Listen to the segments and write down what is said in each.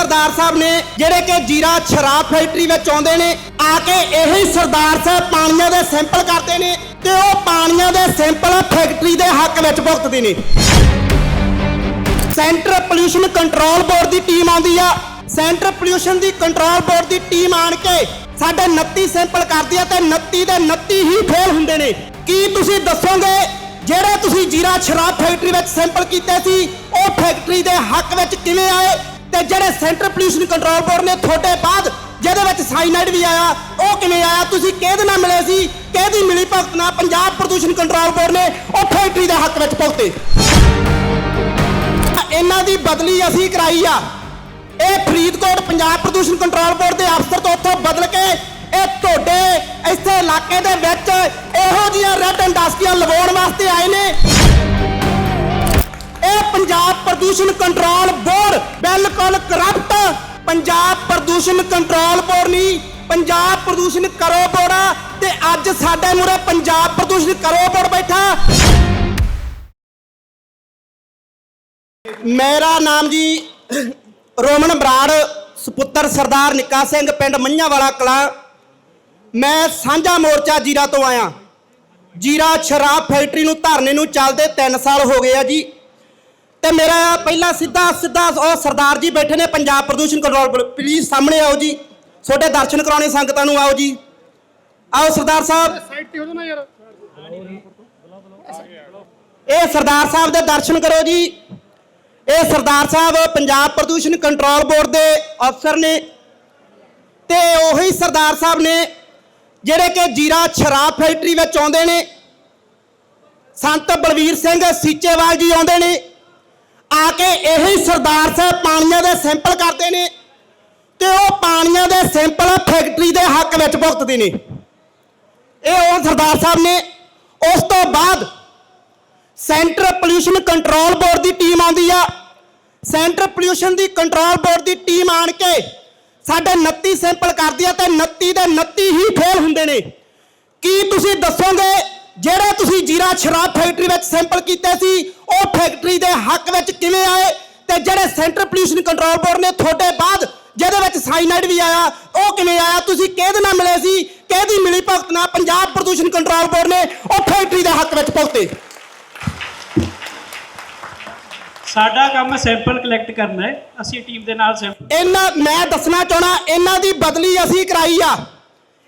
ਸਰਦਾਰ ਸਾਹਿਬ ਨੇ, ਜਿਹੜੇ ਕਿ ਜੀਰਾ ਸ਼ਰਾਬ ਫੈਕਟਰੀ ਵਿੱਚ ਆਉਂਦੇ ਨੇ, ਆ ਕੇ ਇਹੀ ਸਰਦਾਰ ਸਾਹਿਬ ਪਾਣੀਆਂ ਦੇ ਸੈਂਪਲ ਕਰਦੇ ਨੇ ਤੇ ਉਹ ਪਾਣੀਆਂ ਦੇ ਸੈਂਪਲ ਫੈਕਟਰੀ ਦੇ ਹੱਕ ਵਿੱਚ ਭੁਗਤਦੇ ਨੇ। ਸੈਂਟਰ ਪੋਲਿਊਸ਼ਨ ਕੰਟਰੋਲ ਬੋਰਡ ਦੀ ਟੀਮ ਆਉਂਦੀ ਆ। ਸੈਂਟਰ ਪੋਲਿਊਸ਼ਨ ਦੀ ਕੰਟਰੋਲ ਬੋਰਡ ਦੀ ਟੀਮ ਆਣ ਕੇ ਸਾਡੇ 29 ਸੈਂਪਲ ਕਰਦੀ ਆ ਤੇ 29 ਦੇ 29 ਹੀ ਫੇਲ ਹੁੰਦੇ ਨੇ। ਕੀ ਤੁਸੀਂ ਦੱਸੋਗੇ, ਜਿਹੜੇ ਤੁਸੀਂ ਜੀਰਾ ਸ਼ਰਾਬ ਫੈਕਟਰੀ ਵਿੱਚ ਸੈਂਪਲ ਕੀਤੇ ਸੀ, ਉਹ ਫੈਕਟਰੀ ਦੇ ਹੱਕ ਵਿੱਚ ਕਿਵੇਂ ਆਏ? ਤੇ ਜਿਹੜੇ ਸੈਂਟਰ ਪੋਲਿਊਸ਼ਨ ਕੰਟਰੋਲ ਬੋਰਡ ਨੇ ਤੁਹਾਡੇ ਬਾਅਦ, ਜਿਹਦੇ ਵਿੱਚ ਸਾਈਨਾਈਡ ਵੀ ਆਇਆ, ਉਹ ਕਿਵੇਂ ਆਇਆ? ਤੁਸੀਂ ਕਿਹਦੇ ਨਾਲ ਮਿਲੇ ਸੀ? ਕਿਹਦੀ ਮਿਲੀ ਭਗਤ ਨਾਲ? ਪੰਜਾਬ ਪ੍ਰਦੂਸ਼ਣ ਕੰਟਰੋਲ ਬੋਰਡ ਨੇ ਉਹ ਫੈਕਟਰੀ ਦੇ ਹੱਕ ਵਿੱਚ ਭੁਗਤੇ। ਇਹਨਾਂ ਦੀ ਬਦਲੀ ਅਸੀਂ ਕਰਾਈ ਆ। ਇਹ ਫਰੀਦਕੋਟ ਪੰਜਾਬ ਪ੍ਰਦੂਸ਼ਣ ਕੰਟਰੋਲ ਬੋਰਡ ਦੇ ਅਫਸਰ ਤੋਂ ਉੱਥੋਂ ਬਦਲ ਕੇ ਇਹ ਤੁਹਾਡੇ ਇੱਥੇ ਇਲਾਕੇ ਦੇ ਵਿੱਚ ਇਹੋ ਜਿਹੀਆਂ ਰੈੱਡ ਇੰਡਸਟਰੀਆਂ ਲਗਾਉਣ ਵਾਸਤੇ ਆਏ ਨੇ। ਇਹ ਪੰਜਾਬ ਪ੍ਰਦੂਸ਼ਣ ਕੰਟਰੋਲ ਬੋਰਡ ਪੰਜਾਬ ਪ੍ਰਦੂਸ਼ਣ ਕੰਟਰੋਲ ਬੋਰਡ ਨਹੀਂ ਪੰਜਾਬ ਪ੍ਰਦੂਸ਼ਣ ਕਰੋ ਬੋਰਡ ਆ ਤੇ ਅੱਜ ਸਾਡੇ ਮੂਰੇ ਪੰਜਾਬ ਪ੍ਰਦੂਸ਼ਣ ਕਰੋ ਬੋਰਡ ਬੈਠਾ। ਮੇਰਾ ਨਾਮ ਜੀ ਰੋਮਨ ਬਰਾੜ, ਸੁਪੁੱਤਰ ਸਰਦਾਰ ਨਿੱਕਾ ਸਿੰਘ, ਪਿੰਡ ਮੰਝਾ ਵਾਲਾ ਕਲਾ। ਮੈਂ ਸਾਂਝਾ ਮੋਰਚਾ ਜੀਰਾ ਤੋਂ ਆਇਆ। ਜੀਰਾ ਸ਼ਰਾਬ ਫੈਕਟਰੀ ਨੂੰ ਧਰਨੇ ਨੂੰ ਚੱਲਦੇ 3 ਸਾਲ ਹੋ ਗਏ ਆ ਜੀ। ਤੇ ਮੇਰਾ ਪਹਿਲਾ ਸਿੱਧਾ ਸਿੱਧਾ ਉਹ ਸਰਦਾਰ ਜੀ ਬੈਠੇ ਨੇ ਪੰਜਾਬ ਪ੍ਰਦੂਸ਼ਣ ਕੰਟਰੋਲ ਬੋਰਡ ਪਲੀਜ਼ ਸਾਹਮਣੇ ਆਓ ਜੀ। ਤੁਹਾਡੇ ਦਰਸ਼ਨ ਕਰਾਉਣੇ ਸੰਗਤਾਂ ਨੂੰ, ਆਓ ਜੀ। ਆਓ ਸਰਦਾਰ ਸਾਹਿਬ। ਸਾਈਡ ਤੇ ਹੋ ਜਾਓ ਯਾਰ ਇਹ ਸਰਦਾਰ ਸਾਹਿਬ ਦੇ ਦਰਸ਼ਨ ਕਰੋ ਜੀ। ਇਹ ਸਰਦਾਰ ਸਾਹਿਬ ਪੰਜਾਬ ਪ੍ਰਦੂਸ਼ਣ ਕੰਟਰੋਲ ਬੋਰਡ ਦੇ ਅਫਸਰ ਨੇ। ਤੇ ਉਹੀ ਸਰਦਾਰ ਸਾਹਿਬ ਨੇ ਜਿਹੜੇ ਕਿ ਜੀਰਾ ਸ਼ਰਾਬ ਫੈਕਟਰੀ ਵਿੱਚ ਆਉਂਦੇ ਨੇ। ਸੰਤ ਬਲਵੀਰ ਸਿੰਘ ਸੀਚੇਵਾਲ ਜੀ ਆਉਂਦੇ ਨੇ। ਆ ਕੇ ਇਹੀ ਸਰਦਾਰ ਸਾਹਿਬ ਪਾਣੀਆਂ ਦੇ ਸੈਂਪਲ ਕਰਦੇ ਨੇ ਤੇ ਉਹ ਪਾਣੀਆਂ ਦੇ ਸੈਂਪਲ ਫੈਕਟਰੀ ਦੇ ਹੱਕ ਵਿੱਚ ਭੁਗਤਦੇ ਨੇ। ਇਹ ਉਹ ਸਰਦਾਰ ਸਾਹਿਬ ਨੇ। ਉਸ ਤੋਂ ਬਾਅਦ ਸੈਂਟਰ ਪੋਲਿਊਸ਼ਨ ਕੰਟਰੋਲ ਬੋਰਡ ਦੀ ਟੀਮ ਆਉਂਦੀ ਆ। ਸੈਂਟਰ ਪੋਲਿਊਸ਼ਨ ਦੀ ਕੰਟਰੋਲ ਬੋਰਡ ਦੀ ਟੀਮ ਆਣ ਕੇ ਸਾਡੇ 29 ਸੈਂਪਲ ਕਰਦੀ ਆ ਤੇ 29 ਦੇ 29 ਹੀ ਫੇਲ ਹੁੰਦੇ ਨੇ। ਕੀ ਤੁਸੀਂ ਦੱਸੋਗੇ? ਜਿਹੜੇ ਤੁਸੀਂ ਜੀਰਾ ਸ਼ਰਾਬ ਫੈਕਟਰੀ ਵਿੱਚ ਸੈਂਪਲ ਕੀਤੇ ਸੀ ਉਹ ਫੈਕਟਰੀ ਦੇ ਹੱਕ ਵਿੱਚ ਕਿਵੇਂ ਆਏ ਤੇ ਜਿਹੜੇ ਸੈਂਟਰ ਪੋਲਿਊਸ਼ਨ ਕੰਟਰੋਲ ਬੋਰਡ ਨੇ ਤੁਹਾਡੇ ਬਾਅਦ ਜਿਹਦੇ ਵਿੱਚ ਸਾਈਨਾਈਡ ਵੀ ਆਇਆ ਉਹ ਕਿਵੇਂ ਆਇਆ? ਤੁਸੀਂ ਕਿਹਦੇ ਨਾਲ ਮਿਲੇ ਸੀ? ਕਿਹਦੀ ਮਿਲੀ ਭਗਤ ਨਾਲ? ਪੰਜਾਬ ਪ੍ਰਦੂਸ਼ਣ ਕੰਟਰੋਲ ਬੋਰਡ ਨੇ ਉਹ ਫੈਕਟਰੀ ਦੇ ਹੱਕ ਵਿੱਚ ਭੁਗਤੇ। ਸਾਡਾ ਕੰਮ ਸੈਂਪਲ ਕਲੈਕਟ ਕਰਨਾ ਹੈ। ਅਸੀਂ ਟੀਮ ਦੇ ਨਾਲ ਸੈਂਪਲ ਇਹਨਾਂ ਮੈਂ ਦੱਸਣਾ ਚਾਹਣਾ ਇਹਨਾਂ ਦੀ ਬਦਲੀ ਅਸੀਂ ਕਰਾਈ ਆ।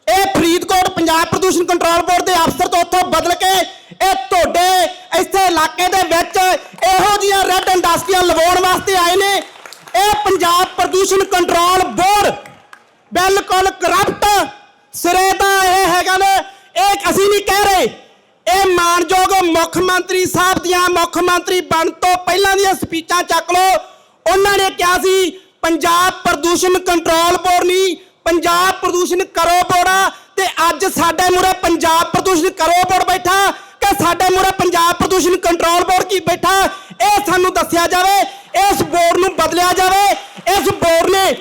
ਇਹ ਫਰੀਦਕੋਟ ਪੰਜਾਬ ਪ੍ਰਦੂਸ਼ਣ ਕੰਟਰੋਲ ਬੋਰਡ ਦੇ ਅਫਸਰ ਤੋਂ ਉੱਥੋਂ ਬਦਲ ਕੇ ਇਹ ਤੁਹਾਡੇ ਇੱਥੇ ਇਲਾਕੇ ਦੇ ਵਿੱਚ ਇਹੋ ਜਿਹੀਆਂ ਰੈੱਡ ਇੰਡਸਟਰੀਆਂ ਲਗਾਉਣ ਵਾਸਤੇ ਆਏ ਨੇ। ਇਹ ਪੰਜਾਬ ਪ੍ਰਦੂਸ਼ਣ ਕੰਟਰੋਲ ਬੋਰਡ ਬਿਲਕੁਲ ਕਰਪਟ ਸਿਰੇ ਤਾਂ ਇਹ ਹੈਗਾ ਨੇ। ਇਹ ਅਸੀਂ ਨਹੀਂ ਕਹਿ ਰਹੇ। ਇਹ ਮਾਨਯੋਗ ਮੁੱਖ ਮੰਤਰੀ ਸਾਹਿਬ ਦੀਆਂ ਮੁੱਖ ਮੰਤਰੀ ਬਣ ਤੋਂ ਪਹਿਲਾਂ ਦੀਆਂ ਸਪੀਚਾਂ ਚੱਕ ਲਓ। ਉਹਨਾਂ ਨੇ ਕਿਹਾ ਸੀ, ਪੰਜਾਬ ਪ੍ਰਦੂਸ਼ਣ ਕੰਟਰੋਲ ਬੋਰਡ ਨਹੀਂ ਪੰਜਾਬ ਪ੍ਰਦੂਸ਼ਣ ਕਰੋ ਬੋਰਡ। ਤੇ ਅੱਜ ਸਾਡੇ ਮੂਰੇ ਪੰਜਾਬ ਪ੍ਰਦੂਸ਼ਣ ਕਰੋ ਬੋਰਡ ਬੈਠਾ, ਕਿ ਸਾਡੇ ਮੂਰੇ ਪੰਜਾਬ ਪ੍ਰਦੂਸ਼ਣ ਕੰਟਰੋਲ ਬੋਰਡ ਕੀ ਬੈਠਾ, ਇਹ ਸਾਨੂੰ ਦੱਸਿਆ ਜਾਵੇ, ਇਸ ਬੋਰਡ ਨੂੰ ਬਦਲਿਆ ਜਾਵੇ, ਇਸ ਬੋਰਡ ਨੇ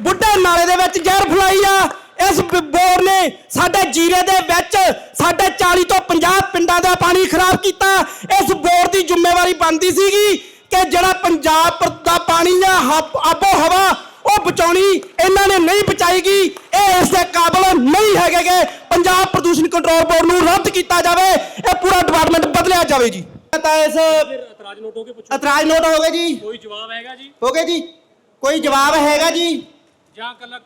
ਬੁੱਢੇ ਨਾਲੇ ਦੇ ਵਿੱਚ ਜ਼ਹਿਰ ਫਲਾਈ ਆ, ਇਸ ਬ- ਬੋਰ ਨੇ ਸਾਡੇ ਜੀਰੇ ਦੇ ਵਿੱਚ ਸਾਡੇ 40 ਤੋਂ 50 ਪਿੰਡਾਂ ਦਾ ਪਾਣੀ ਖਰਾਬ ਕੀਤਾ, ਇਸ ਬੋਰ ਦੀ ਜ਼ਿੰਮੇਵਾਰੀ ਬਣਦੀ ਸੀਗੀ ਕਿ ਜਿਹੜਾ ਪੰਜਾਬ ਦਾ ਪਾਣੀ ਆ, ਹਬ- ਆਬੋ ਹਵਾ ਉਹ ਬਚਾਉਣੀ ਇਹਨਾਂ ਨੇ ਨਹੀਂ ਬਚਾਈਗੀ। ਇਹ ਇਸ ਦੇ ਕਾਬਲ ਨਹੀਂ ਹੈਗੇਗੇ। ਪੰਜਾਬ ਪ੍ਰਦੂਸ਼ਣ ਕੰਟਰੋਲ ਬੋਰਡ ਨੂੰ ਰੱਦ ਕੀਤਾ ਜਾਵੇ ਇਹ ਪੂਰਾ ਡਿਪਾਰਟਮੈਂਟ ਬਦਲਿਆ ਜਾਵੇ ਜੀ। ਤਾਂ ਇਸ ਇਤਰਾਜ਼ ਨੋਟ ਹੋ ਕੇ ਪੁੱਛੋ। ਇਤਰਾਜ਼ ਨੋਟ ਹੋ ਗਏ ਜੀ। ਕੋਈ ਜਵਾਬ ਹੈਗਾ ਜੀ? ਹੋ ਗਏ ਜੀ। ਕੋਈ ਜਵਾਬ ਹੈਗਾ ਜੀ? ਜਾਂ ਕੱਲਾ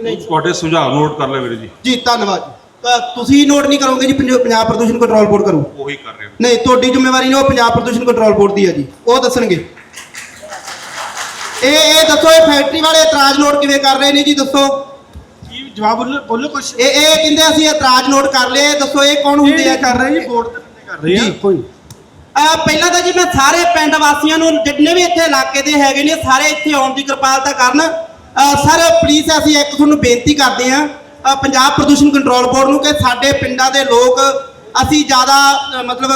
ਲਿਖ ਤੁਹਾਡੇ ਸੁਝਾਅ ਨੋਟ ਕਰ ਲੈ ਵੀਰੇ ਜੀ। ਜੀ ਧੰਨਵਾਦ ਜੀ। ਤਾਂ ਤੁਸੀਂ ਨੋਟ ਨਹੀਂ ਕਰੋਗੇ ਜੀ ਪੰਜ- ਪੰਜਾਬ ਪ੍ਰਦੂਸ਼ਣ ਕੰਟਰੋਲ ਬੋਰਡ ਕਰੂ। ਉਹੀ ਕਰ ਰਹੇ ਨਹੀਂ ਤੁਹਾਡੀ ਜ਼ਿੰਮੇਵਾਰੀ ਨਹੀਂ ਉਹ ਪੰਜਾਬ ਪ੍ਰਦੂਸ਼ਣ ਕੰਟਰੋਲ ਬੋਰਡ ਦੀ ਹੈ ਜੀ। ਉਹ ਦੱਸਣਗੇ। ਇਹ ਇਹ ਦੱਸੋ ਇਹ ਫੈਕਟਰੀ ਵਾਲੇ ਇਤਰਾਜ਼ ਨੋਟ ਕਿਵੇਂ ਕਰ ਰਹੇ ਨੇ ਜੀ ਦੱਸੋ। ਕੀ ਜਵਾਬ ਬੋਲੋ ਬੋਲੋ ਕੁਛ। ਇਹ ਇਹ ਕਹਿੰਦੇ ਅਸੀਂ ਇਤਰਾਜ਼ ਨੋਟ ਕਰ ਲਏ ਦੱਸੋ ਇਹ ਕੌਣ ਹੁੰਦੇ ਆ? ਕਰ ਰਹੇ ਜੀ ਬੋਰਡ ਤੇ ਬੰਦੇ ਕਰ ਰਹੇ ਆ। ਜੀ। ਕੋਈ। ਆ ਪਹਿਲਾਂ ਤਾਂ ਜੀ ਮੈਂ ਸਾਰੇ ਪਿੰਡ ਵਾਸੀਆਂ ਨੂੰ ਜਿੰਨੇ ਵੀ ਇੱਥੇ ਇਲਾਕੇ ਦੇ ਹੈਗੇ ਨੇ ਸਾਰੇ ਇੱਥੇ ਆਉਣ ਦੀ ਕਿਰਪਾਲਤਾ ਕਰਨ। ਸਰ ਪਲੀਜ਼ ਅਸੀਂ ਇੱਕ ਤੁਹਾਨੂੰ ਬੇਨਤੀ ਕਰਦੇ ਹਾਂ ਅ, ਪੰਜਾਬ ਪ੍ਰਦੂਸ਼ਣ ਕੰਟਰੋਲ ਬੋਰਡ ਨੂੰ ਕਿ ਸਾਡੇ ਪਿੰਡਾਂ ਦੇ ਲੋਕ ਅਸੀਂ ਜ਼ਿਆਦਾ ਮਤਲਬ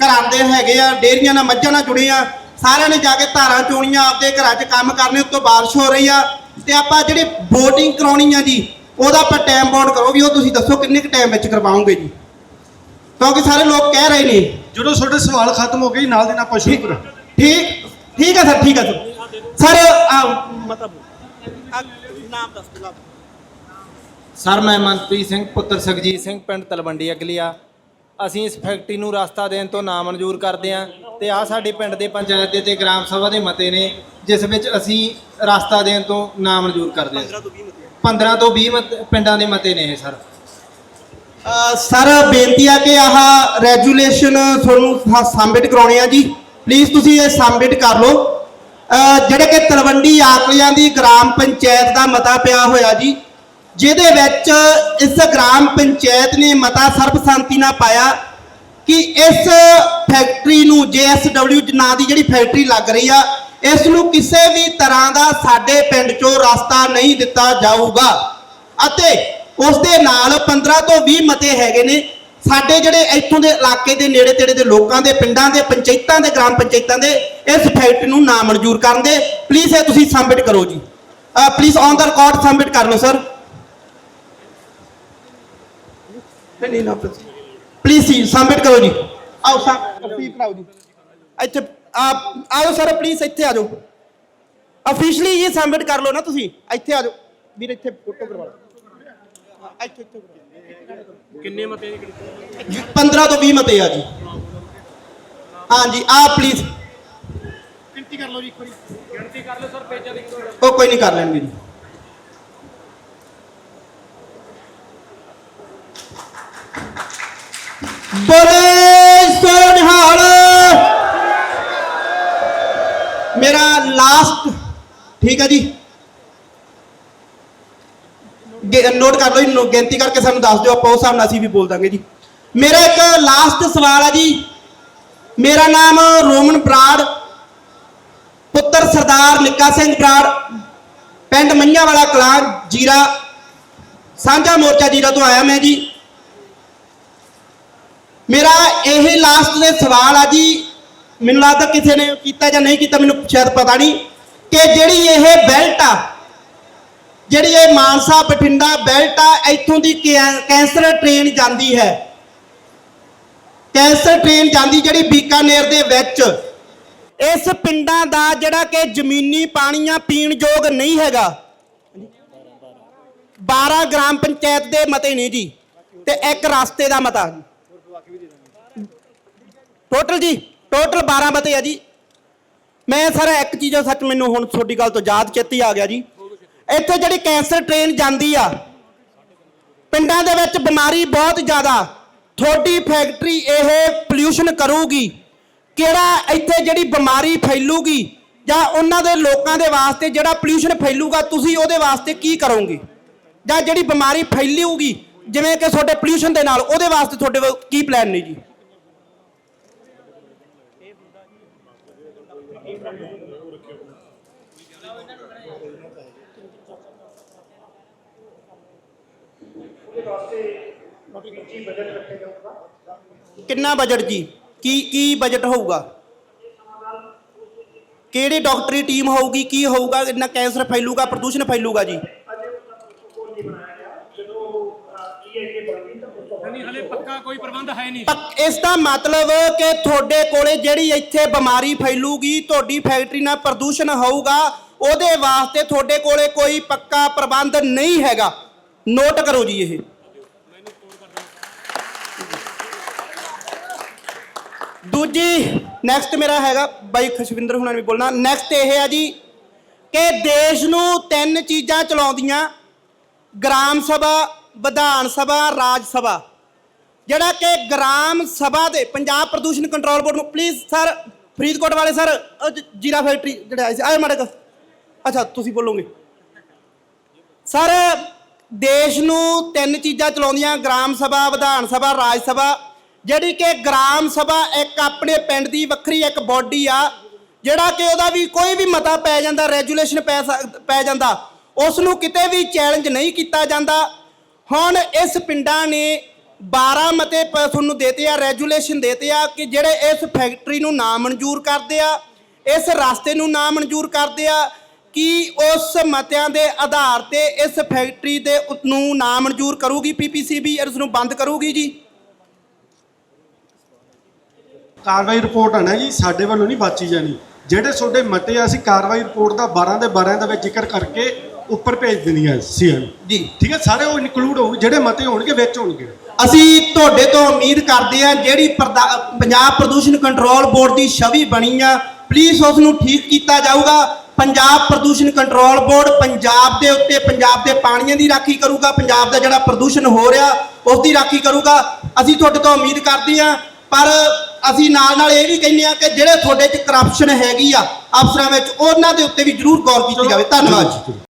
ਘਰਾਂ ਦੇ ਹੈਗੇ ਆ ਡੇਰੀਆਂ ਨਾਲ ਮੱਝਾਂ ਨਾਲ ਜੁੜੇ ਆ ਸਾਰਿਆਂ ਨੇ ਜਾ ਕੇ ਧਾਰਾਂ ਚੋਣੀਆਂ ਆਪਦੇ ਘਰਾਂ 'ਚ ਕੰਮ ਕਰਨੇ ਉੱਤੋਂ ਬਾਰਿਸ਼ ਹੋ ਰਹੀ ਆ। ਤੇ ਆਪਾਂ ਜਿਹੜੀ VOTING ਕਰਾਉਣੀ ਆ ਜੀ ਉਹਦਾ ਆਪਾਂ ਟਾਈਮ ਬਾਉਂਡ ਕਰੋ ਵੀ ਉਹ ਤੁਸੀਂ ਦੱਸੋ ਕਿੰਨੇ ਕੁ ਟਾਈਮ ਵਿੱਚ ਕਰਵਾਓਗੇ ਜੀ? ਕਿਉਂਕਿ ਸਾਰੇ ਲੋਕ ਕਹਿ ਰਹੇ ਨੇ। ਜਦੋਂ ਤੁਹਾਡੇ ਸਵਾਲ ਖਤਮ ਹੋ ਗਏ ਜੀ, ਨਾਲ ਦੀ ਨਾਲ ਆਪਾਂ ਸ਼ੁਰੂ ਕਰੋ ਠੀਕ ਠੀਕ ਹੈ ਸਰ ਠੀਕ ਹੈ ਸਰ। ਸਰ ਆ ਮਤਾ ਬੋਲ ਆ, ਨਾਮ ਦੱਸ ਦਿਓ ਸਰ ਮੈਂ ਮਨਪ੍ਰੀਤ ਸਿੰਘ ਪੁੱਤਰ ਸੁਖਜੀਤ ਸਿੰਘ ਪਿੰਡ ਤਲਵੰਡੀ ਅਗਲੀਆ। ਅਸੀਂ ਇਸ ਫੈਕਟਰੀ ਨੂੰ ਰਸਤਾ ਦੇਣ ਤੋਂ ਨਾਮਨਜ਼ੂਰ ਕਰਦੇ ਹਾਂ ਤੇ ਆ ਸਾਡੇ ਪਿੰਡ ਦੇ ਪੰਚਾਇਤ ਦੇ ਤੇ ਗ੍ਰਾਮ ਸਭਾ ਦੇ ਮਤੇ ਨੇ ਜਿਸ ਵਿੱਚ ਅਸੀਂ ਰਸਤਾ ਦੇਣ ਤੋਂ ਨਾਮਨਜ਼ੂਰ ਕਰਦੇ ਹਾਂ। 15 ਤੋਂ 20 ਮਤ- ਪਿੰਡਾਂ ਦੇ ਮਤੇ ਨੇ ਇਹ ਸਰ। ਅ, ਸਰ ਬੇਨਤੀ ਆ ਕਿ ਆਹ ਰੈਜੂਲੇਸ਼ਨ ਤੁਹਾਨੂੰ ਸਬਮਿਟ ਕਰਾਉਣੇ ਆ ਜੀ। ਪਲੀਜ਼ ਤੁਸੀਂ ਇਹ ਸਬਮਿਟ ਕਰ ਲਓ। ਜਿਹੜੇ ਕਿ ਤਲਵੰਡੀ ਆਕਲਿਆਂ ਦੀ ਗ੍ਰਾਮ ਪੰਚਾਇਤ ਦਾ ਮਤਾ ਪਿਆ ਹੋਇਆ ਜੀ ਜਿਹਦੇ ਵਿੱਚ ਇਸ ਗ੍ਰਾਮ ਪੰਚਾਇਤ ਨੇ ਮਤਾ ਸਰਬਸੰਮਤੀ ਨਾਲ ਪਾਇਆ ਕਿ ਇਸ ਫੈਕਟਰੀ ਨੂੰ ਜੀਐਸਡਬਲਯੂ ਨਾਂ ਦੀ ਜਿਹੜੀ ਫੈਕਟਰੀ ਲੱਗ ਰਹੀ ਆ, ਇਸ ਨੂੰ ਕਿਸੇ ਵੀ ਤਰ੍ਹਾਂ ਦਾ ਸਾਡੇ ਪਿੰਡ ਚੋਂ ਰਸਤਾ ਨਹੀਂ ਦਿੱਤਾ ਜਾਊਗਾ। ਅਤੇ ਉਸ ਦੇ ਨਾਲ 15 ਤੋਂ 20 ਮਤੇ ਹੈਗੇ ਨੇ। ਸਾਡੇ ਜਿਹੜੇ ਇੱਥੋਂ ਦੇ ਇਲਾਕੇ ਦੇ ਨੇੜੇ ਤੇੜੇ ਦੇ ਲੋਕਾਂ ਦੇ, ਪਿੰਡਾਂ ਦੇ, ਪੰਚਾਇਤਾਂ ਦੇ, ਗ੍ਰਾਮ ਪੰਚਾਇਤਾਂ ਦੇ ਇਸ ਫੈਕਟਰੀ ਨੂੰ ਨਾ ਮਨਜ਼ੂਰ ਕਰਨ ਦੇ। ਪਲੀਜ਼ ਇਹ ਤੁਸੀਂ ਸਬਮਿਟ ਕਰੋ ਜੀ। Please on the record submit ਕਰ ਲਓ, ਸਰ। ਨਹੀਂ ਨਾ ਪਲੀਜ਼ ਜੀ ਸਬਮਿਟ ਕਰੋ ਜੀ ਆਓ ਸਰ ਫੀਪ ਕਰਾਓ ਜੀ ਇੱਥੇ ਆ ਆਓ ਸਰ ਪਲੀਜ਼ ਇੱਥੇ ਆ ਜਾਓ ਅਫੀਸ਼ੀਅਲੀ ਜੀ ਸਬਮਿਟ ਕਰ ਲਓ ਨਾ ਤੁਸੀਂ ਇੱਥੇ ਆ ਜਾਓ ਵੀਰ ਇੱਥੇ ਫੋਟੋ ਕਰਵਾ ਲਓ ਹਾਂ, ਇੱਥੇ ਇੱਥੇ ਕਿੰਨੇ ਮਤੇ 15 ਤੋਂ 20 ਮਤੇ ਆ ਜੀ ਹਾਂਜੀ ਆ ਪਲੀਜ਼ ਗਿਣਤੀ ਕਰ ਲਓ ਜੀ ਇੱਕ ਵਾਰੀ ਗਿਣਤੀ ਕਰ ਲਓ ਸਰ ਪੇਜਾਂ ਦੀ ਉਹ ਕੋਈ ਨਹੀਂ ਕਰ ਲੈਣਗੇ ਜੀ ਬੋਲੇ ਸੋਨਹਾਲ ਮੇਰਾ ਲਾਸਟ ਠੀਕ ਹੈ ਜੀ। ਨੋਟ ਕਰ ਲਓ ਜੀ ਗਿਣਤੀ ਕਰਕੇ ਸਾਨੂੰ ਦੱਸ ਦਿਓ, ਆਪਾਂ ਉਸ ਹਿਸਾਬ ਨਾਲ ਅਸੀਂ ਵੀ ਬੋਲ ਦਾਂਗੇ ਜੀ। ਮੇਰਾ ਇੱਕ ਲਾਸਟ ਸਵਾਲ ਹੈ ਜੀ। ਮੇਰਾ ਨਾਮ ਰੋਮਨ ਬਰਾੜ ਪੁੱਤਰ ਸਰਦਾਰ ਨਿੱਕਾ ਸਿੰਘ ਬਰਾੜ ਪਿੰਡ ਮੰਝਾ ਵਾਲਾ ਕਲਾਂ, ਜੀਰਾ, ਸਾਂਝਾ ਮੋਰਚਾ ਜੀਰਾ ਤੋਂ ਆਇਆ ਮੈਂ ਜੀ। ਮੇਰਾ ਇਹ ਲਾਸਟ ਦੇ ਸਵਾਲ ਆ ਜੀ। ਮੈਨੂੰ ਲੱਗਦਾ ਕਿਸੇ ਨੇ ਕੀਤਾ ਜਾਂ ਨਹੀਂ ਕੀਤਾ, ਮੈਨੂੰ ਸ਼ਾਇਦ ਪਤਾ ਨਹੀਂ। ਕਿ ਜਿਹੜੀ ਇਹ ਬੈਲਟ ਆ, ਜਿਹੜੀ ਇਹ ਮਾਨਸਾ ਬਠਿੰਡਾ ਬੈਲਟ ਆ, ਇੱਥੋਂ ਦੀ ਕੈ- ਕੈਂਸਰ ਟ੍ਰੇਨ ਜਾਂਦੀ ਹੈ। ਕੈਂਸਰ ਟ੍ਰੇਨ ਜਾਂਦੀ ਜਿਹੜੀ ਬੀਕਾਨੇਰ ਦੇ ਵਿੱਚ। ਇਸ ਪਿੰਡਾਂ ਦਾ ਜਿਹੜਾ ਕਿ ਜ਼ਮੀਨੀ ਪਾਣੀ ਆ ਪੀਣ ਯੋਗ ਨਹੀਂ ਹੈਗਾ। 12 ਗ੍ਰਾਮ ਪੰਚਾਇਤ ਦੇ ਮਤੇ ਨੇ ਜੀ, ਤੇ ਇੱਕ ਰਸਤੇ ਦਾ ਮਤਾ। ਟੋਟਲ ਜੀ ਟੋਟਲ 12 ਮਤੇ ਆ ਜੀ। ਮੈਂ ਸਰ ਇੱਕ ਚੀਜ਼ ਸੱਚ ਮੈਨੂੰ ਹੁਣ ਤੁਹਾਡੀ ਗੱਲ ਤੋਂ ਯਾਦ ਚੇਤੀ ਆ ਗਿਆ ਜੀ। ਇੱਥੇ ਜਿਹੜੀ ਕੈਂਸਰ ਟ੍ਰੇਨ ਜਾਂਦੀ ਆ, ਪਿੰਡਾਂ ਦੇ ਵਿੱਚ ਬਿਮਾਰੀ ਬਹੁਤ ਜ਼ਿਆਦਾ, ਤੁਹਾਡੀ ਫੈਕਟਰੀ ਇਹ ਪੋਲਿਊਸ਼ਨ ਕਰੂਗੀ। ਕਿਹੜਾ ਇੱਥੇ ਜਿਹੜੀ ਬਿਮਾਰੀ ਫੈਲੂਗੀ, ਜਾਂ ਉਹਨਾਂ ਦੇ ਲੋਕਾਂ ਦੇ ਵਾਸਤੇ ਜਿਹੜਾ ਪੋਲਿਊਸ਼ਨ ਫੈਲੂਗਾ, ਤੁਸੀਂ ਉਹਦੇ ਵਾਸਤੇ ਕੀ ਕਰੋਗੇ? ਜਾਂ ਜਿਹੜੀ ਬਿਮਾਰੀ ਫੈਲੂਗੀ, ਜਿਵੇਂ ਕਿ ਤੁਹਾਡੇ ਪੋਲਿਊਸ਼ਨ ਦੇ ਨਾਲ, ਉਹਦੇ ਵਾਸਤੇ ਤੁਹਾਡੇ ਵੱਲ ਕੀ ਪਲਾਨ ਨੇ ਜੀ? ਕਿੰਨਾ ਬਜਟ ਜੀ ਕੀ ਕੀ ਬਜਟ ਹੋਊਗਾ ਕਿਹੜੀ ਡਾਕਟਰੀ ਟੀਮ ਹੋਊਗੀ ਕੀ ਹੋਊਗਾ ਇੰਨਾ ਕੈਂਸਰ ਫੈਲੂਗਾ ਪ੍ਰਦੂਸ਼ਣ ਫੈਲੂਗਾ ਜੀ ਨਹੀਂ ਹਲੇ ਪੱਕਾ ਕੋਈ ਪ੍ਰਬੰਧ ਹੈ ਨਹੀਂ। ਪੱਕ- ਇਸ ਦਾ ਮਤਲਬ ਕਿ ਤੁਹਾਡੇ ਕੋਲੇ ਜਿਹੜੀ ਇੱਥੇ ਬਿਮਾਰੀ ਫੈਲੂਗੀ ਤੁਹਾਡੀ ਫੈਕਟਰੀ ਨਾਲ ਪ੍ਰਦੂਸ਼ਣ ਹੋਊਗਾ ਉਹਦੇ ਵਾਸਤੇ ਤੁਹਾਡੇ ਕੋਲੇ ਕੋਈ ਪੱਕਾ ਪ੍ਰਬੰਧ ਨਹੀਂ ਹੈਗਾ। ਨੋਟ ਕਰੋ ਜੀ ਇਹ। ਦੂਜੀ ਨੈਕਸਟ ਮੇਰਾ ਹੈਗਾ ਬਾਈ ਖਸ਼ਵਿੰਦਰ ਹੁਣਾਂ ਨੇ ਵੀ ਬੋਲਣਾ। ਨੈਕਸਟ ਇਹ ਹੈ ਜੀ ਕਿ ਦੇਸ਼ ਨੂੰ ਤਿੰਨ ਚੀਜ਼ਾਂ ਚਲਾਉਂਦੀਆਂ। ਗ੍ਰਾਮ ਸਭਾ ਵਿਧਾਨ ਸਭਾ, ਰਾਜ ਸਭਾ। ਜਿਹੜਾ ਕਿ ਗ੍ਰਾਮ ਸਭਾ ਦੇ ਪੰਜਾਬ ਪ੍ਰਦੂਸ਼ਣ ਕੰਟਰੋਲ ਬੋਰਡ ਨੂੰ ਪਲੀਜ਼ ਸਰ ਫਰੀਦਕੋਟ ਵਾਲੇ ਸਰ ਜੀਰਾ ਫੈਕਟਰੀ ਜਿਹੜਾ ਆਏ ਸੀ, ਆਏ ਮਾੜੇ ਕੁ। ਅੱਛਾ, ਤੁਸੀਂ ਬੋਲੋਗੇ। ਸਰ ਦੇਸ਼ ਨੂੰ ਤਿੰਨ ਚੀਜ਼ਾਂ ਚਲਾਉਂਦੀਆਂ, ਗ੍ਰਾਮ ਸਭਾ, ਵਿਧਾਨ ਸਭਾ, ਰਾਜ ਸਭਾ। ਜਿਹੜੀ ਕਿ ਗ੍ਰਾਮ ਸਭਾ ਇੱਕ ਆਪਣੇ ਪਿੰਡ ਦੀ ਵੱਖਰੀ ਇੱਕ ਬਾਡੀ ਆ, ਜਿਹੜਾ ਕਿ ਉਹਦਾ ਵੀ ਕੋਈ ਵੀ ਮਤਾ ਪੈ ਜਾਂਦਾ ਰੈਜੂਲੇਸ਼ਨ ਪੈ ਸਕ- ਪੈ ਜਾਂਦਾ ਉਸ ਨੂੰ ਕਿਤੇ ਵੀ ਚੈਲੰਜ ਨਹੀਂ ਕੀਤਾ ਜਾਂਦਾ। ਹੁਣ ਇਸ ਪਿੰਡਾਂ ਨੇ 12 ਮਤੇ ਤੁਹਾਨੂੰ ਦੇਤੇ ਆ ਰੈਜੂਲੇਸ਼ਨ ਦੇਤੇ ਆ ਕਿ ਜਿਹੜੇ ਇਸ ਫੈਕਟਰੀ ਨੂੰ ਨਾ ਮਨਜ਼ੂਰ ਕਰਦੇ ਆ, ਇਸ ਰਸਤੇ ਨੂੰ ਨਾ ਮਨਜ਼ੂਰ ਕਰਦੇ ਆ, ਕਿ ਉਸ ਮਤਿਆਂ ਦੇ ਆਧਾਰ ਤੇ ਇਸ ਫੈਕਟਰੀ ਦੇ ਨੂੰ ਨਾ ਮਨਜ਼ੂਰ ਕਰੂਗੀ ਪੀਪੀਸੀਬੀ ਇਸ ਨੂੰ ਬੰਦ ਕਰੂਗੀ ਜੀ? ਕਾਰਵਾਈ ਰਿਪੋਰਟ ਆਣਾ ਜੀ, ਸਾਡੇ ਵੱਲੋਂ ਨਹੀਂ ਬਾਚੀ ਜਾਣੀ। ਜਿਹੜੇ ਤੁਹਾਡੇ ਮਤੇ ਆ, ਅਸੀਂ ਕਾਰਵਾਈ ਰਿਪੋਰਟ ਦਾ 12 ਦੇ 12 ਦੇ ਵਿੱਚ ਜ਼ਿਕਰ ਕਰਕੇ ਉੱਪਰ ਭੇਜ ਦੇਣੀਆਂ ਸੀਐਮ ਜੀ। ਠੀਕ ਹੈ ਸਾਰੇ ਉਹ ਇਨਕਲੂਡ ਹੋਊ ਜਿਹੜੇ ਮਤੇ ਹੋਣਗੇ ਵਿੱਚ ਹੋਣਗੇ। ਅਸੀਂ ਤੁਹਾਡੇ ਤੋਂ ਉਮੀਦ ਕਰਦੇ ਹਾਂ ਜਿਹੜੀ ਪ੍ਰਦਾ- ਪੰਜਾਬ ਪ੍ਰਦੂਸ਼ਣ ਕੰਟਰੋਲ ਬੋਰਡ ਦੀ ਛਵੀ ਬਣੀ ਆ ਪਲੀਜ਼ ਉਸ ਨੂੰ ਠੀਕ ਕੀਤਾ ਜਾਊਗਾ। ਪੰਜਾਬ ਪ੍ਰਦੂਸ਼ਣ ਕੰਟਰੋਲ ਬੋਰਡ ਪੰਜਾਬ ਦੇ ਉੱਤੇ ਪੰਜਾਬ ਦੇ ਪਾਣੀਆਂ ਦੀ ਰਾਖੀ ਕਰੂਗਾ ਪੰਜਾਬ ਦਾ ਜਿਹੜਾ ਪ੍ਰਦੂਸ਼ਣ ਹੋ ਰਿਹਾ ਉਸ ਦੀ ਰਾਖੀ ਕਰੂਗਾ। ਅਸੀਂ ਤੁਹਾਡੇ ਤੋਂ ਉਮੀਦ ਕਰਦੇ ਹਾਂ ਪਰ ਅਸੀਂ ਨਾਲ ਨਾਲ ਇਹ ਵੀ ਕਹਿੰਦੇ ਆ ਕਿ ਜਿਹੜੇ ਤੁਹਾਡੇ 'ਚ ਕਰਪਸ਼ਨ ਹੈਗੀ ਆ ਅਫਸਰਾਂ ਵਿੱਚ ਉਹਨਾਂ ਦੇ ਉੱਤੇ ਵੀ ਜ਼ਰੂਰ ਗੌਰ ਕੀਤੀ ਜਾਵੇ। ਧੰਨਵਾਦ। ਜੀ।